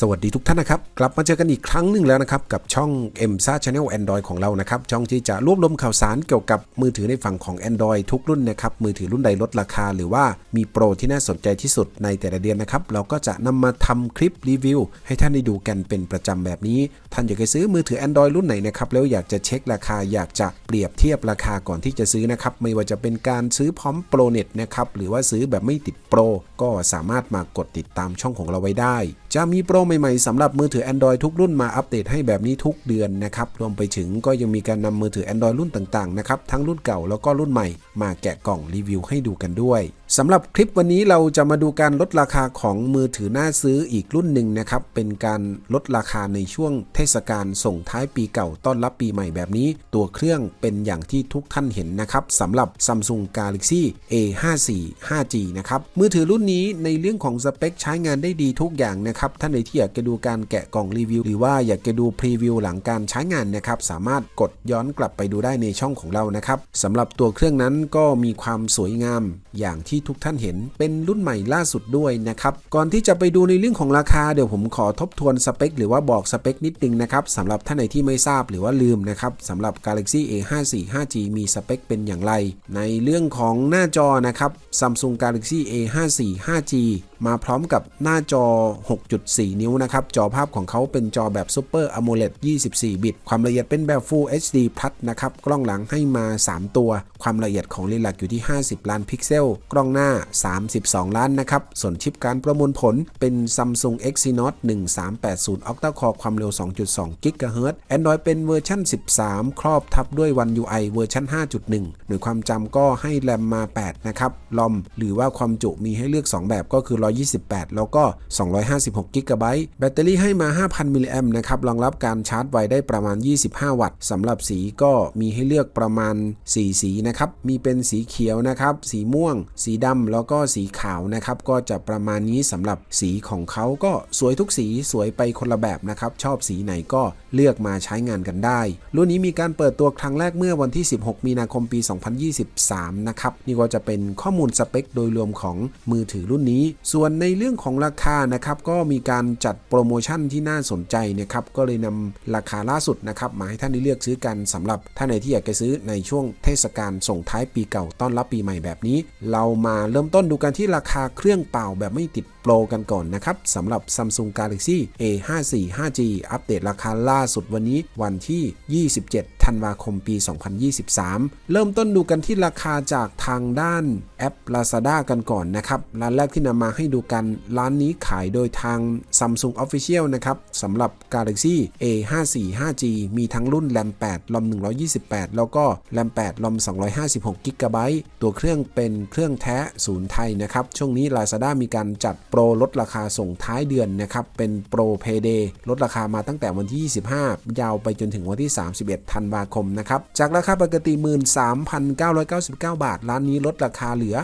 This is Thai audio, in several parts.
สวัสดีทุกท่านนะครับ กลับมาเจอกันอีกครั้งหนึ่งแล้วนะครับ กับช่อง m s a Channel Android ของเรานะครับ ช่องที่จะรวบรวมข่าวสารเกี่ยวกับมือถือในฝั่งของ Android ทุกรุ่นนะครับ มือถือรุ่นใดลดราคา หรือว่ามีโปรที่น่าสนใจที่สุดในแต่ละเดือนนะครับ เราก็จะนำมาทำคลิปรีวิว ให้ท่านได้ดูกันเป็นประจำแบบนี้ ท่านอยากจะซื้อมือถือ Android รุ่นไหนนะครับแล้วอยากจะเช็คราคาอยากจะเปรียบเทียบราคาก่อนที่จะซื้อนะครับไม่ว่าจะเป็นการซื้อพร้อมโปรเน็ตนะครับหรือว่าซื้อแบบไม่ติดโปรก็สามารถมากดติดตามช่องของเราไว้ได้ จะมีโปรใหม่ๆสำหรับมือถือ Android ทุกรุ่นมาอัปเดตให้แบบนี้ทุกเดือนนะครับ รวมไปถึงก็ยังมีการนำมือถือ Android รุ่นต่างๆนะครับ ทั้งรุ่นเก่าแล้วก็รุ่นใหม่ มาแกะกล่องรีวิวให้ดูกันด้วยสำหรับคลิปวันนี้เราจะมาดูการลดราคาของมือถือน่าซื้ออีกรุ่นหนึ่งนะครับ เป็นการลดราคาในช่วงเทศกาลส่งท้ายปีเก่าต้อนรับปีใหม่แบบนี้ ตัวเครื่องเป็นอย่างที่ทุกท่านเห็นนะครับสำหรับ Samsung Galaxy A54 5G นะครับมือถือรุ่นนี้ในเรื่องของสเปคใช้งานได้ดีทุกอย่างนะครับท่านใดที่อยากจะดูการแกะกล่องรีวิว หรือว่าอยากจะดูพรีวิวหลังการใช้งานนะครับสามารถกดย้อนกลับไปดูได้ในช่องของเรานะครับสำหรับตัวเครื่องนั้นก็มีความสวยงาม อย่างที่ทุกท่านเห็นเป็นรุ่นใหม่ล่าสุดด้วยนะครับก่อนที่จะไปดูในเรื่องของราคาเดี๋ยวผมขอทบทวนสเปคหรือว่าบอกสเปคนิดนึงนะครับสำหรับท่านไหนที่ไม่ทราบหรือว่าลืมนะครับสำหรับ Galaxy A54 5G มีสเปคเป็นอย่างไร ในเรื่องของหน้าจอนะครับ Samsung Galaxy A54 5G มาพร้อมกับหน้าจอ 6.4 นิ้วนะครับ จอภาพของเขาเป็นจอแบบ Super AMOLED 24 บิต ความละเอียดเป็นแบบ Full HD Plus นะครับ กล้องหลังให้มา 3 ตัว ความละเอียดของเลนส์หลักอยู่ที่ 50 ล้านพิกเซล กล้องหน้า 32 ล้านนะครับ ส่วนชิปการประมวลผลเป็น Samsung Exynos 1380 Octa Core ความเร็ว 2.2 GHz Android เป็นเวอร์ชัน13 ครอบทับด้วย One UI เวอร์ชัน5.1 หน่วยความจำก็ให้แรมมา 8 นะครับ ลอมหรือว่าความจุมีให้เลือก 2 แบบก็คือ 128 แล้วก็ 256 g b แบตเตอรี่ให้มา 5,000 มิลลิแอมนะครับ รองรับการชาร์จไวได้ประมาณ 25 วัตต์สำหรับสีก็มีให้เลือกประมาณ 4 สีนะครับ มีเป็นสีเขียวนะครับ สีม่วง สีดำแล้วก็สีขาวนะครับ ก็จะประมาณนี้สำหรับสีของเขาก็สวยทุกสีสวยไปคนละแบบนะครับ ชอบสีไหนก็เลือกมาใช้งานกันได้ รุ่นนี้มีการเปิดตัวครั้งแรกเมื่อวันที่ 16 มีนาคมปี 2023 นะครับ นี่ก็จะเป็นข้อมูลสเปคโดยรวมของมือถือรุ่นนี้ ส่วนในเรื่องของราคานะครับ ก็มีการจัดโปรโมชั่นที่น่าสนใจนะครับ ก็เลยนำราคาล่าสุดนะครับมาให้ท่านได้เลือกซื้อกันสำหรับท่านไหนที่อยากจะซื้อในช่วงเทศกาลส่งท้ายปีเก่าต้อนรับปีใหม่แบบนี้ เรามาเริ่มต้นดูกันที่ราคาเครื่องเป่าแบบไม่ติดโปรกันก่อนนะครับสำหรับ Samsung Galaxy A54 5G อัปเดตราคาล่าสุดวันนี้วันที่ 27ธันวาคมปี 2023 เริ่มต้นดูกันที่ราคาจากทางด้านแอป Lazada กันก่อนนะครับ ร้านแรกที่นำมาให้ดูกัน ร้านนี้ขายโดยทาง Samsung Official นะครับสำหรับ Galaxy A54 5G มีทั้งรุ่น RAM 8 ROM 128 แล้วก็ RAM 8 ROM 256 g b ตัวเครื่องเป็นเครื่องแท้ศูนย์ไทยนะครับ ช่วงนี้ Lazada มีการจัดโปรลดราคาส่งท้ายเดือนนะครับ เป็นโปร Payday ลดราคามาตั้งแต่วันที่ 25 ยาวไปจนถึงวันที่ 31 ธันวาคมนะครับ จากราคาปกติ 13,999 บาท ร้านนี้ลดราคาเหลือ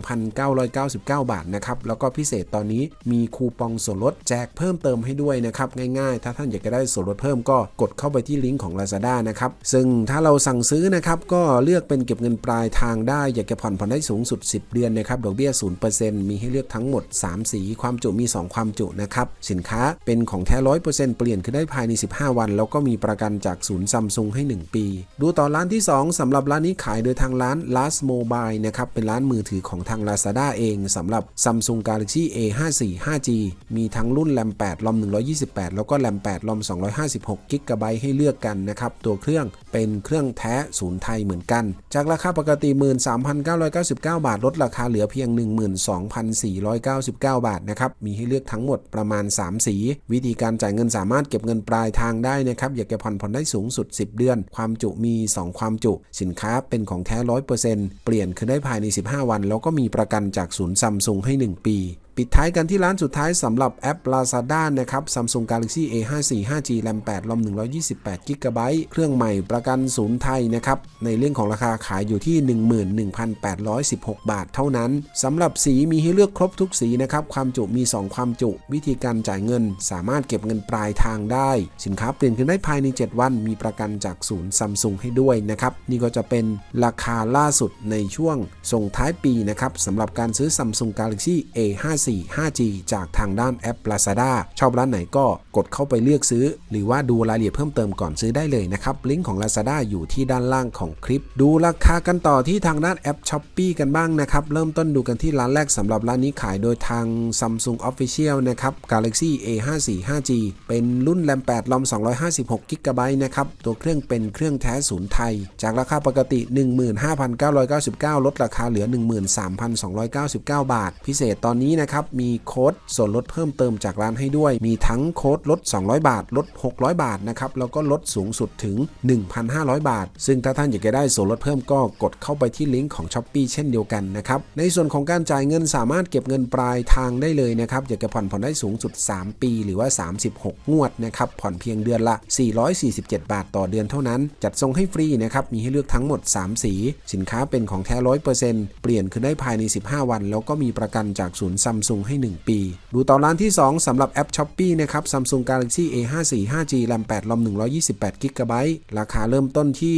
12,999 บาทนะครับ แล้วก็พิเศษตอนนี้มีคูปองส่วนลดแจกเพิ่มเติมให้ด้วยนะครับ ง่ายๆ ถ้าท่านอยากจะได้ส่วนลดเพิ่มก็กดเข้าไปที่ลิงก์ของ Lazada นะครับ ซึ่งถ้าเราสั่งซื้อนะครับ ก็เลือกเป็นเก็บเงินปลายทางได้ อยากจะผ่อนผ่อนได้สูงสุด 10 เดือนนะครับ ดอกเบี้ย 0%มีให้เลือกทั้งหมด 3 สี ความจุมี 2 ความจุนะครับ สินค้าเป็นของแท้ 100%เปลี่ยนคือได้ภายใน 15 วัน แล้วก็มีประกันจากศูนย์ซัมซุงให้ 1 ปี ดูต่อร้านที่ 2สำหรับร้านนี้ขายโดยทางร้าน Last Mobile นะครับ เป็นร้านมือถือของทาง Lazada เองสำหรับ Samsung Galaxy A54 5G มีทั้งรุ่น RAM 8 ROM 128 แล้วก็ RAM 8 ROM 256 g b ให้เลือกกันนะครับ ตัวเครื่องเป็นเครื่องแท้ศูนย์ไทยเหมือนกัน จากราคาปกติ 13,999 บาท ลดราคาเหลือเพียง 12,499 บาทนะครับ มีให้เลือกทั้งหมดประมาณ 3 สี วิธีการจ่ายเงินสามารถเก็บเงินปลายทางได้นะครับ อยากจะผ่อนผ่อนได้สูงสุด10 เดือน ความจุมี 2 ความจุ สินค้าเป็นของแท้ 100%เปลี่ยนคือได้ภายใน 15 วัน แล้วก็มีประกันจากศูนย์ซัมซุงให้ 1 ปีปิดท้ายกันที่ร้านสุดท้ายสำหรับแอป Lazada นะครับ Samsung Galaxy A54 5G RAM 8 ROM 128 g b เครื่องใหม่ประกันศูนย์ไทยนะครับ ในเรื่องของราคาขายอยู่ที่ 11,816 บาทเท่านั้นสำหรับสีมีให้เลือกครบทุกสีนะครับ ความจุมี 2 ความจุ วิธีการจ่ายเงิน สามารถเก็บเงินปลายทางได้ สินค้าเปลี่ยนขึ้นได้ภายใน 7 วัน มีประกันจากศูนย์ซัมซุงให้ด้วยนะครับ นี่ก็จะเป็นราคาล่าสุดในช่วงส่งท้ายปีนะครับสำหรับการซื้อ Samsung Galaxy A54 4 5G จากทางด้านแอป Lazada ชอบร้านไหนก็กดเข้าไปเลือกซื้อ หรือว่าดูรายละเอียดเพิ่มเติมก่อนซื้อได้เลยนะครับ ลิงก์ของ Lazada อยู่ที่ด้านล่างของคลิป ดูราคากันต่อที่ทางด้านแอป s h อ p e e กันบ้างนะครับ เริ่มต้นดูกันที่ร้านแรกสำหรับร้านนี้ขายโดยทาง Samsung Official นะครับ Galaxy A54 5G เป็นรุ่นแรม8ลอม256 g b นะครับ ตัวเครื่องเป็นเครื่องแท้ศูนย์ไทย จากราคาปกติ 15,999 ลดราคาเหลือ 13,299 บาท พิเศษตอนนี้นะนะครับ มีโค้ดส่วนลดเพิ่มเติมจากร้านให้ด้วย มีทั้งโค้ดลด 200 บาท ลด 600 บาทนะครับ แล้วก็ลดสูงสุดถึง 1,500 บาท ซึ่งถ้าท่านอยากจะได้ส่วนลดเพิ่มก็กดเข้าไปที่ลิงก์ของ s h อ p e e เช่นเดียวกันนะครับ ในส่วนของการจ่ายเงินสามารถเก็บเงินปลายทางได้เลยนะครับ อยากจะผ่อนผ่อนได้สูงสุด 3 ปี หรือว่า 36 งวดนะครับ ผ่อนเพียงเดือนละ 447 บาทต่อเดือนเท่านั้น จัดส่งให้ฟรีนะครับ มีให้เลือกทั้งหมด 3 สี สินค้าเป็นของแท้100%เปลี่ยนคือได้ภายใน 15 วัน แล้วก็มีประกันจากศูนย์ซัมซุงให้ 1 ปี ดูต่อร้านที่ 2สำหรับแอป s h อ p e e นะครับ Samsung Galaxy A54 5G แรม8ลอม128 g b ราคาเริ่มต้นที่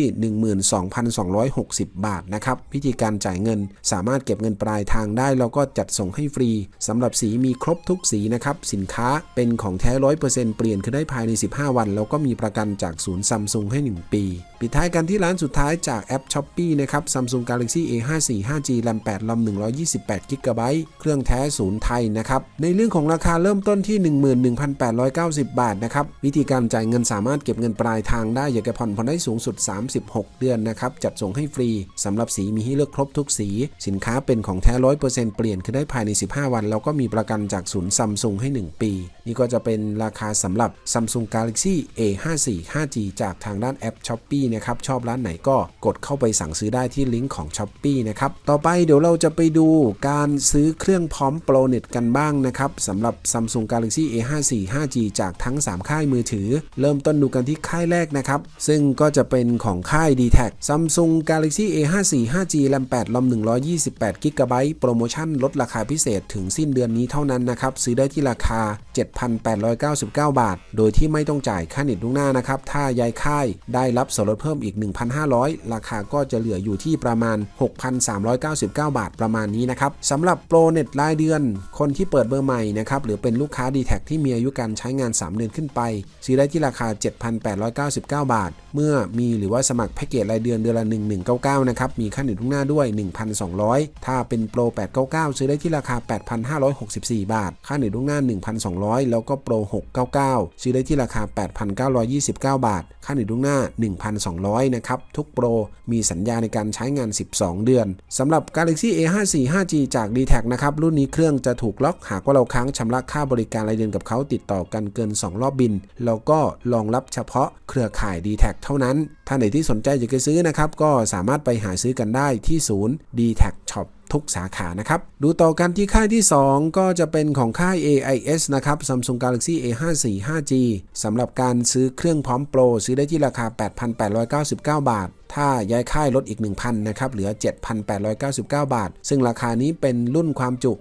12,260 บาทนะครับ วิธีการจ่ายเงินสามารถเก็บเงินปลายทางได้ แล้วก็จัดส่งให้ฟรีสำหรับสีมีครบทุกสีนะครับ สินค้าเป็นของแท้ 100%เปลี่ยนคือได้ภายใน 15 วัน แล้วก็มีประกันจากศูนย์ซัมซุงให้ 1 ปี ปิดท้ายกันที่ร้านสุดท้ายจากแอป s h อ p e e นะครับ Samsung Galaxy A54 5G แรม8ลอม128 g b เครื่องแท้ศูนย์ไทยนะครับ ในเรื่องของราคาเริ่มต้นที่ 11,890 บาทนะครับ วิธีการจ่ายเงินสามารถเก็บเงินปลายทางได้อยากจะผ่อนผ่อนได้สูงสุด 36 เดือนนะครับ จัดส่งให้ฟรีสำหรับสีมีให้เลือกครบทุกสี สินค้าเป็นของแท้100%เปลี่ยนคือได้ภายใน 15 วัน แล้วก็มีประกันจากศูนย์ซัมซุงให้ 1 ปี นี่ก็จะเป็นราคาสำหรับ Samsung Galaxy A54 5G จากทางด้านแอป s h อ p e e นะครับ ชอบร้านไหนก็กดเข้าไปสั่งซื้อได้ที่ลิงก์ของ s h อ p e e นะครับ ต่อไปเดี๋ยวเราจะไปดูการซื้อเครื่องพร้อมโปรเน็ตกันบ้างนะครับสำหรับ Samsung Galaxy A54 5G จากทั้ง 3 ค่ายมือถือ เริ่มต้นดูกันที่ค่ายแรกนะครับ ซึ่งก็จะเป็นของค่าย d t a c Samsung Galaxy A54 5G แรม8ลอม128 g b โปรโมชั่นลดราคาพิเศษถึงสิ้นเดือนนี้เท่านั้นนะครับ ซื้อได้ที่ราคา 7,899 บาท โดยที่ไม่ต้องจ่ายค่าเน็ตล่วงหน้านะครับ ถ้าย้ายค่ายได้รับส่วนลดเพิ่มอีก 1,500 ราคาก็จะเหลืออยู่ที่ประมาณ 6,399 บาทประมาณนี้นะครับสำหรับโปรเน็ตรายเดือนคนที่เปิดเบอร์ใหม่นะครับหรือเป็นลูกค้า d t แทที่มีอายุการใช้งาน 3 เดือนขึ้นไป ซื้อได้ที่ราคา 7,899 บาท เมื่อมีหรือว่าสมัครแพ็กเกจรายเดือนเดือนละ 1199 นะครับ มีค่าเน็ตล่วงหน้าด้วย 1,200 ถ้าเป็นโปร 899 ซื้อได้ที่ราคา 8,564 บาท ค่าเน็ตล่วงหน้า 1,200 แล้วก็โปร 699 ซื้อได้ที่ราคา 8,929 บาท ค่าเน็ตล่วงหน้า 1,200 นะครับ ทุกโปรมีสัญญาในการใช้งาน 12 เดือนสำหรับ Galaxy A54 5G จาก d t แทนะครับรุ่นนี้เครื่องจะถูกล็อกหากว่าเราค้างชำระค่าบริการรายเดือนกับเขาติดต่อกันเกิน 2 รอบบิน แล้วก็รองรับเฉพาะเครือข่าย d t แทเท่านั้น ท่านไหนที่สนใจอยากจะซื้อนะครับ ก็สามารถไปหาซื้อกันได้ที่ศูนย์ d t แท Shop ทุกสาขานะครับ ดูต่อกันที่ค่ายที่ 2 ก็จะเป็นของค่าย AIS นะครับ Samsung Galaxy A54 5G สำหรับการซื้อเครื่องพร้อมโปร ซื้อได้ที่ราคา 8,899 บาทถ้าย้ายค่ายลดอีก 1,000นะครับ เหลือ 7,899 บาท ซึ่งราคานี้เป็นรุ่นความจุ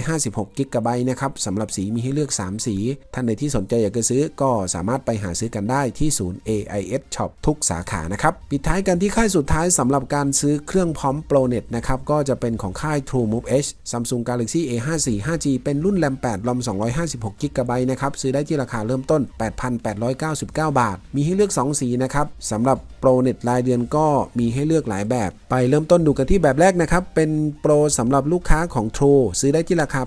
256กิกะไบต์นะครับสำหรับสีมีให้เลือก 3 สี ท่านใดที่สนใจอยากจะซื้อก็สามารถไปหาซื้อกันได้ที่ศูนย์ AIS Shop ทุกสาขานะครับ ปิดท้ายกันที่ค่ายสุดท้ายสำหรับการซื้อเครื่องพร้อมโปรเน็ตนะครับ ก็จะเป็นของค่าย True Move H Samsung Galaxy A54 5G เป็นรุ่นแรม8ลอม256กิกะไบต์นะครับ ซื้อได้ที่ราคาเริ่มต้น 8,899 บาท มีให้เลือก 2 สีนะครับสำหรับโปรเน็ตรายเดือนก็มีให้เลือกหลายแบบ ไปเริ่มต้นดูกันที่แบบแรกนะครับ เป็นโปรสำหรับลูกค้าของ True ซื้อได้ที่ราคา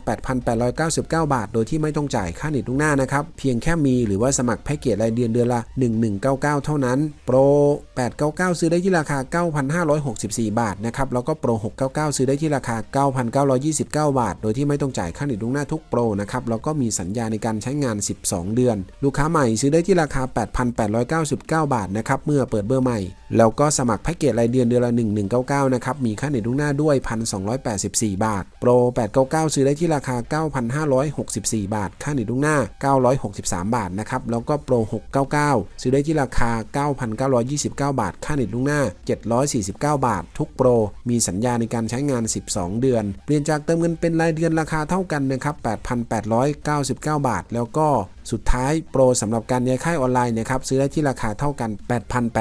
8,899 บาท โดยที่ไม่ต้องจ่ายค่าเน็ตล่วงหน้านะครับ เพียงแค่มีหรือว่าสมัครแพ็กเกจรายเดือนเดือนละ 1199 เท่านั้นโปร899 ซื้อได้ที่ราคา 9,564 บาทนะครับแล้วก็โปร699 ซื้อได้ที่ราคา 9,929 บาท โดยที่ไม่ต้องจ่ายค่าเน็ตล่วงหน้าทุกโปรนะครับ แล้วก็มีสัญญาในการใช้งาน 12 เดือน ลูกค้าใหม่ซื้อได้ที่ราคา 8,899 บาทนะครับ เมื่อเปิดเบอร์ใหม่ แล้วก็สมัครแพ็กเกจรายเดือนเดือนละ 1199 นะครับ มีค่าเน็ตล่วงหน้าด้วย 1,284 บาท โปร 899 ซื้อได้ที่ราคา 9,564 บาท ค่าเน็ตล่วงหน้า 963 บาทนะครับ แล้วก็โปร 699 ซื้อได้ที่ราคา 9,929 บาท ค่าเน็ตล่วงหน้า 749 บาท ทุกโปร มีสัญญาในการใช้งาน 10 12 เดือน เปลี่ยนจากเติมเงินเป็นรายเดือนราคาเท่ากันนะครับ8,899 บาท แล้วก็ สุดท้ายโปรสำหรับการย้ายค่ายออนไลน์นะครับซื้อได้ที่ราคาเท่ากัน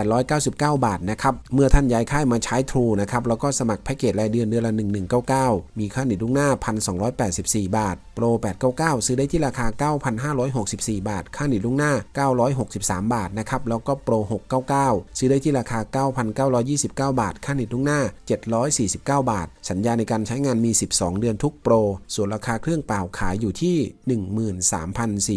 8,899 บาทนะครับเมื่อท่านย้ายค่ายมาใช้ True นะครับแล้วก็สมัครแพ็กเกจรายเดือนเดือนละ 1199 มีค่าเน็ตล่วงหน้า 1,284 บาทโปร899 ซื้อได้ที่ราคา 9,564 บาท ค่าเน็ตล่วงหน้า 963 บาทนะครับแล้วก็โปร699 ซื้อได้ที่ราคา 9,929 บาท ค่าเน็ตล่วงหน้า 749 บาท สัญญาในการใช้งานมี 12 เดือนทุกโปรส่วนราคาเครื่องเปล่าขายอยู่ที่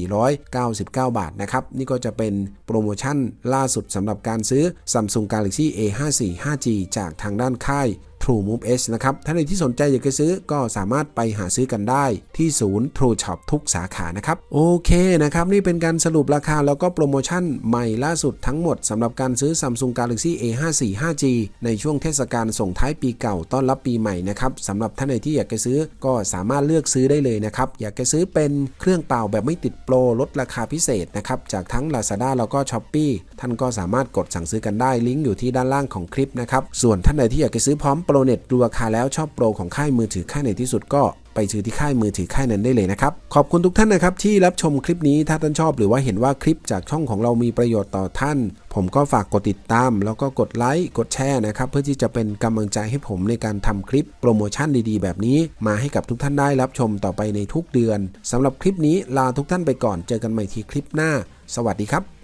13,400 13,499 บาทนะครับ นี่ก็จะเป็นโปรโมชั่นล่าสุดสำหรับการซื้อ Samsung Galaxy A54 5G จากทางด้านค่าย True Move S นะครับถ้านในที่สนใจอยากจะซื้อก็สามารถไปหาซื้อกันได้ที่ศูนย์ True Shop ทุกสาขานะครับ โอเคนะครับ นี่เป็นการสรุปราคาแล้วก็โปรโมชั่นใหม่ล่าสุดทั้งหมดสำหรับการซื้อ Samsung Galaxy A54 5G ในช่วงเทศกาลส่งท้ายปีเก่าต้อนรับปีใหม่นะครับสำหรับท่านใดที่อยากจะซื้อก็สามารถเลือกซื้อได้เลยนะครับ อยากจะซื้อเป็นเครื่องเปล่าแบบไม่ติดโปรลดราคาพิเศษนะครับจากทั้ง Lazada แล้วก็ Shopee ท่านก็สามารถกดสั่งซื้อกันได้ลิงก์อยู่ที่ด้านล่างของคลิปนะครับส่วนท่านใดที่อยากจะซื้อพร้อมโปรเน็ตดูราคาแล้วชอบโปรของค่ายมือถือค่ายไหนที่สุดก็ไปซื้อที่ค่ายมือถือค่ายนั้นได้เลยนะครับ ขอบคุณทุกท่านนะครับที่รับชมคลิปนี้ถ้าท่านชอบหรือว่าเห็นว่าคลิปจากช่องของเรามีประโยชน์ต่อท่าน ผมก็ฝากกดติดตาม แล้วก็กดไลค์กดแชร์นะครับ เพื่อที่จะเป็นกำลังใจให้ผมในการทำคลิปโปรโมชั่นดีๆ แบบนี้มาให้กับทุกท่านได้รับชมต่อไปในทุกเดือนสำหรับคลิปนี้ลาทุกท่านไปก่อนเจอกันใหม่ทีคลิปหน้า สวัสดีครับ